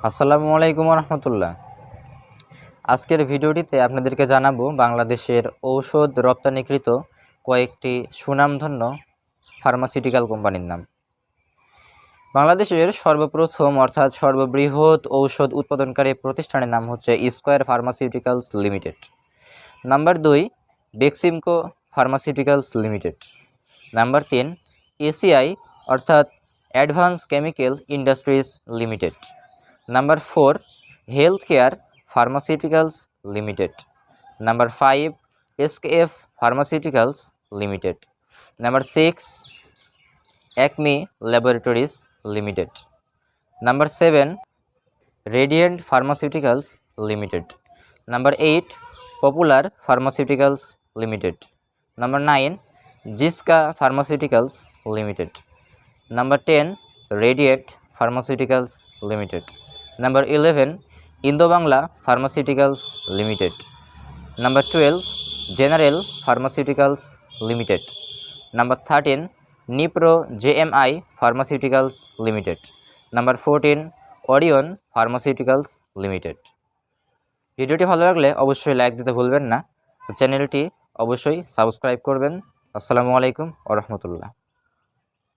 আসসালামু আলাইকুম রহমতুল্লাহ আজকের ভিডিওটিতে আপনাদেরকে জানাব বাংলাদেশের ঔষধ রপ্তানিকৃত কয়েকটি সুনামধন্য ফার্মাসিউটিক্যাল কোম্পানির নাম। বাংলাদেশের সর্বপ্রথম অর্থাৎ সর্ববৃহৎ ঔষধ উৎপাদনকারী প্রতিষ্ঠানের নাম হচ্ছে স্কোয়ার ফার্মাসিউটিক্যালস লিমিটেড নাম্বার দুই বেক্সিমকো ফার্মাসিউটিক্যালস লিমিটেড নাম্বার তিন এসিআই অর্থাৎ advance chemical industries limited number four health care pharmaceuticals limited number five SKF pharmaceuticals limited number six Acme laboratories limited number seven Radiant pharmaceuticals limited number eight Popular pharmaceuticals limited number nine Ziska pharmaceuticals limited number ten Radiant pharmaceuticals limited number eleven Indo Bangla pharmaceuticals limited number twelve General pharmaceuticals limited number thirteen Nipro JMI pharmaceuticals limited number fourteen Orion pharmaceuticals limited ভিডিওটি ভালো লাগলে অবশ্যই like দিতে ভুলবেন না। চ্যানেলটি অবশ্যই subscribe করবেন। আসসালামু আলাইকুম ওরহমতুল্লাহ